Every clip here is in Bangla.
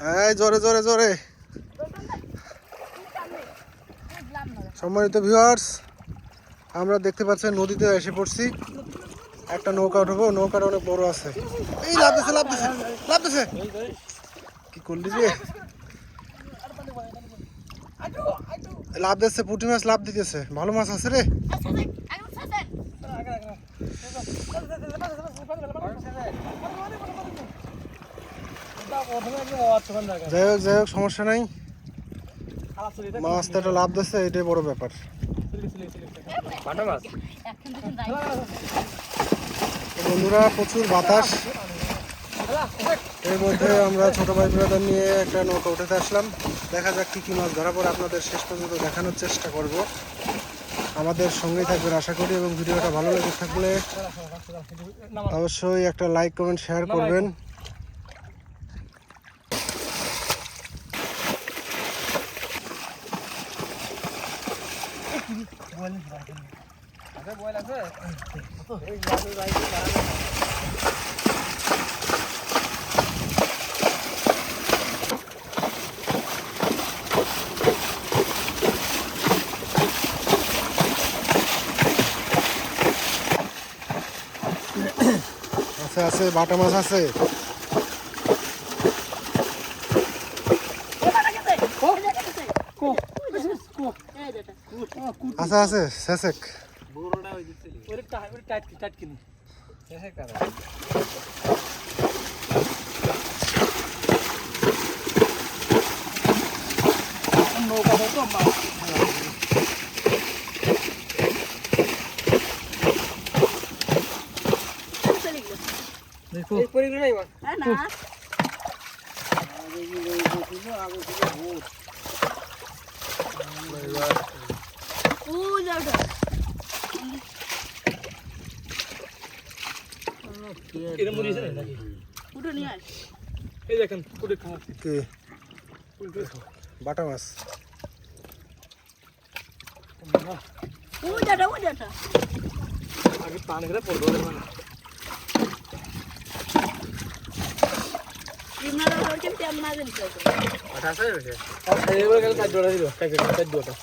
এই জোরে সম্মানিত ভিউয়ার্স আমরা দেখতে পাচ্ছেন নদীতে এসে পড়ছি একটা নৌকা উঠবো নৌকাটা অনেক বড় আছে এই লাভ দিছে লাভ দিছে কি করলি যে লাভ দিচ্ছে পুঁটি মাছ লাভ দিতেছে ভালো মাছ আছে রে যাই হোক যাই হোক সমস্যা নাই। মাছ তো একটা লাভ দিচ্ছে এটাই বড় ব্যাপার। বন্ধুরা প্রচুর বাতাস। এর মধ্যে আমরা ছোট ভাই ব্রাদার নিয়ে একটা নৌকা উঠাতে আসলাম। দেখা যাক কী কী মাছ ধরা পড়ে। আপনাদের শেষ পর্যন্ত দেখানোর চেষ্টা করব। আমাদের সঙ্গেই থাকবেন আশা করি এবং ভিডিওটা ভালো লেগে থাকলে অবশ্যই একটা লাইক কমেন্ট শেয়ার করবেন। আছে আছে বাটা মাছ আছে। असं असं ससक ഒരു ടാ- ഒരു ടാറ്റ്കി ടാറ്റ്കിന് देखो एक परिग्रह नहीं बात है ना আছে আছে শেষেক এই দেখেন কুটে খাওয়া কি বাটা মাছ আগে পানি করে পড়ব মানে আর এবার গেলে কাজ ডোটা দিল কাজ কাজ ডোটা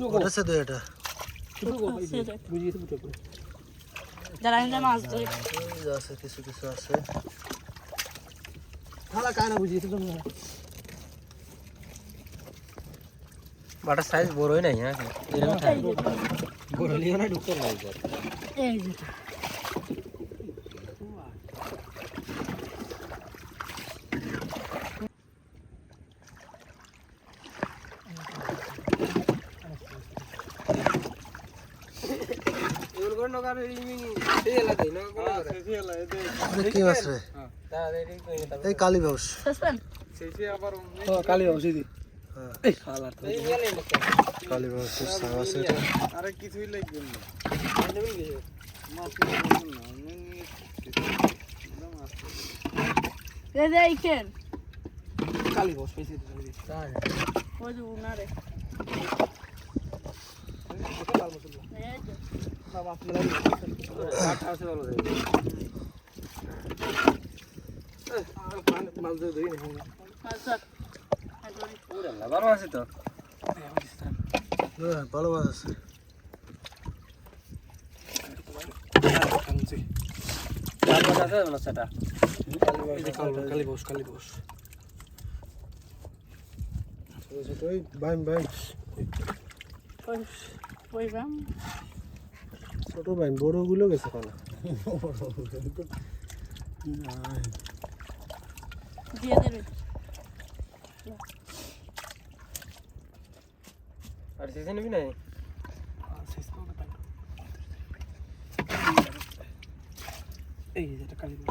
ফুটো কো আছে তো এটা। ফুটো কো বুঝিয়ে ফুটো কো যারা আমি মাছ ধরে। আছে কিছু কিছু আছে। খালা কানা বুঝিয়ে তো বাটার সাইজ বড়ই নাই হ্যাঁ? এরকম বড় লিও না ঢুকতে নাই এই যেটা এগুলো কোন নগার এই এই এলা দেই না কোন সেই এলা এতে এটা কি মাছ রে এই কালী ও কালি হইছি দি এই খালা তো এই গেলে কালী বাউসের আছে আরে কিছুই লাগবে না কালি বস পেয়েছি ওই যে উনারে এই যে মাছ ধর এই ধরি। ভালো আছে তো? হ্যাঁ ভালো মাছ আছে। কালি বস ছোট বাইম বড়গুলো গেছে কানা দিয়ে দেবে। আর সিজন নিবি নাই? এই যেটা কালি বস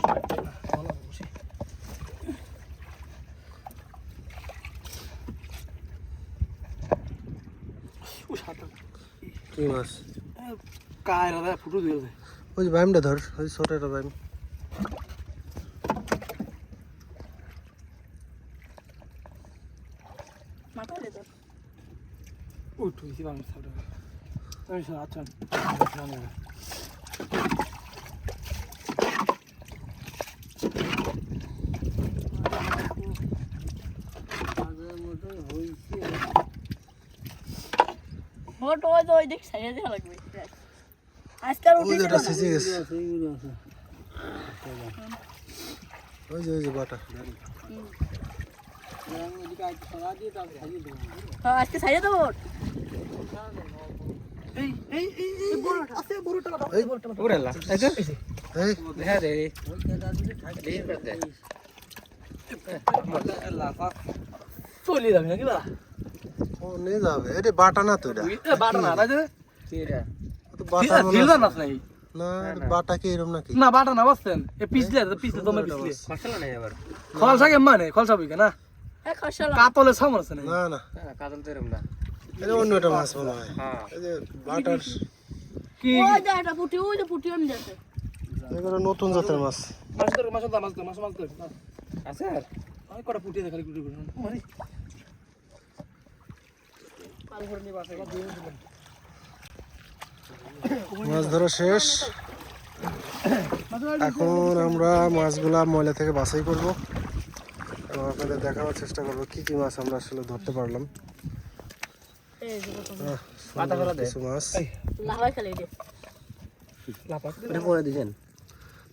ভালো বসে ও সাতা কি মাছ? কায় রাদা ফুটু দিয়ে ওই যে ব্যায়ামটা ধর ওই ছোটটা ব্যায়াম উঠু দিছি বাংলা ছাড়া আচ্ছা। হট ওই তো ওই দিক সাইডে লাগবে। আজকাল ওই যে উঠেছিল ওটা গেছে। আছে ওই যে ওই যে বাটা। হ্যাঁ, আজকে সাইডে দেবো। এই এই এই এই বড়টা আছে বড়টা এই ওরে লা। এই তো এই হ্যাঁ রে দেই করে দে। চলে যাবে নাকি বা? ও নিয়ে যাবে। এটা বাটা না তো এটা। বাটা না যে রে ও তো বাটা ঢিল হয়। না নাই। না এটা বাটা কি এরকম নাকি? না বাটা না বসছেন এ পিছলে পিছলে তোমার পিছলে। মশলা নাই আবার। খলসা কে মানে খলসা বিকে না। খসলা। কাতলে সামরছে না না। না তো না। এটা অন্য একটা মাছ মনে হয়। হ্যাঁ। এই যে বাটার কি ওই যে একটা পুটি ওই যে পুটি আমি যাচ্ছে এগুলো নতুন জাতের মাছ। মাছ ধর মাছ ধর মাছ ধর মাছ মাছ ধর আছে আর? আমি কটা পুটি দেখালি কুটি করে মারি মাছ ধরা শেষ। এখন আমরা মাছগুলা ময়লা থেকে বাছাই করব। এবং আপনাদের দেখানোর চেষ্টা করব কি কি মাছ আমরা আসলে ধরতে পারলাম। কিছু মাছ।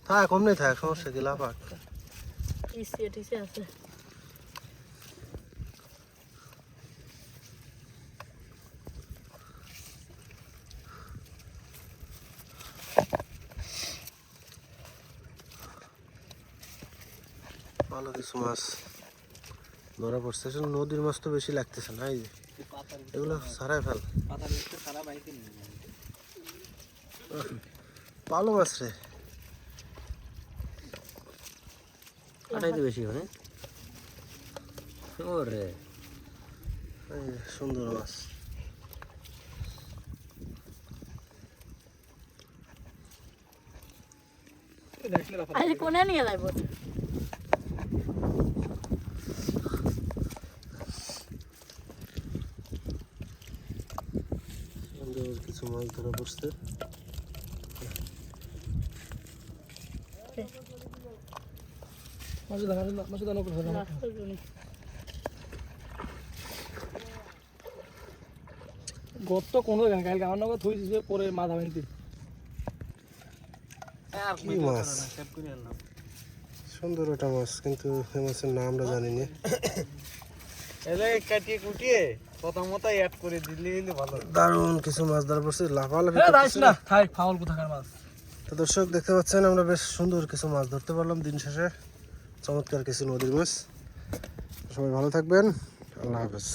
থাক অমনি থাক সমস্যা কি? লাফাক। আছে। ভালো কিছু মাছ। ধরা পড়ছে। আসলে নদীর মাছ তো বেশি লাগতেছে না এই যে। এগুলো সারাই ফেল। ভালো মাছ রে। আটাই তো বেশি হয় ওরে। এই সুন্দর মাছ। আজ কোনে নিয়ে সুন্দর কিছু মাছ ধরা পড়ছে মাছ ধর মাছ ধর নকল গত কোনো জায়গা কালকে আমার নগর থই দিছে পরে মাথা ভাঙতে কি মাছ? সুন্দর ওটা মাছ কিন্তু এই মাছের নামটা জানি না এলে কাটিয়ে কুটিয়ে কথা মতো অ্যাড করে দিলে ভালো দারুণ কিছু মাছ ধরা পড়ছে লাফালাফি না থাই ফাউল কোথাকার মাছ। তো দর্শক দেখতে পাচ্ছেন আমরা বেশ সুন্দর কিছু মাছ ধরতে পারলাম দিন শেষে। চমৎকার কিছু নদীর মাছ। সবাই ভালো থাকবেন। আল্লাহ হাফেজ।